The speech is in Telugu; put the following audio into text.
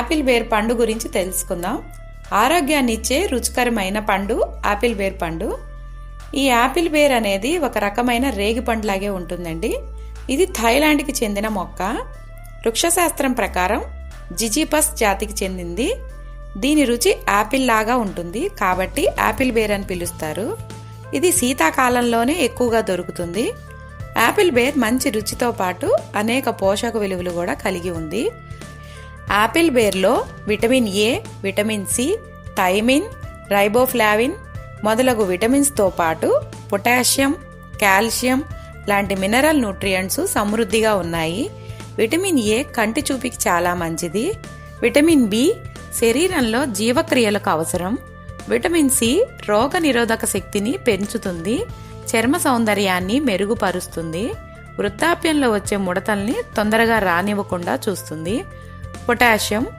యాపిల్ బేర్ పండు గురించి తెలుసుకుందాం. ఆరోగ్యాన్ని ఇచ్చే రుచికరమైన పండు యాపిల్ బేర్ పండు. ఈ యాపిల్ బేర్ అనేది ఒక రకమైన రేగి పండులాగే ఉంటుందండి. ఇది థాయిలాండ్కి చెందిన మొక్క. వృక్షశాస్త్రం ప్రకారం జిజిపస్ జాతికి చెందింది. దీని రుచి యాపిల్ లాగా ఉంటుంది. కాబట్టి యాపిల్ బేర్ అని పిలుస్తారు. ఇది శీతాకాలంలోనే ఎక్కువగా దొరుకుతుంది. యాపిల్ బేర్ మంచి రుచితో పాటు అనేక పోషక విలువలు కూడా కలిగి ఉంది. Apple బేర్లో vitamin A vitamin C thiamine riboflavin మొదలగు విటమిన్స్తో పాటు పొటాషియం కాల్షియం లాంటి మినరల్ న్యూట్రియంట్స్ సమృద్ధిగా ఉన్నాయి. విటమిన్ ఏ కంటి చూపికి చాలా మంచిది. విటమిన్ బి శరీరంలో జీవక్రియలకు అవసరం. విటమిన్ సి రోగ నిరోధక శక్తిని పెంచుతుంది. చర్మ సౌందర్యాన్ని మెరుగుపరుస్తుంది. వృద్ధాప్యంలో వచ్చే ముడతల్ని తొందరగా రానివ్వకుండా చూస్తుంది. పొటాషియం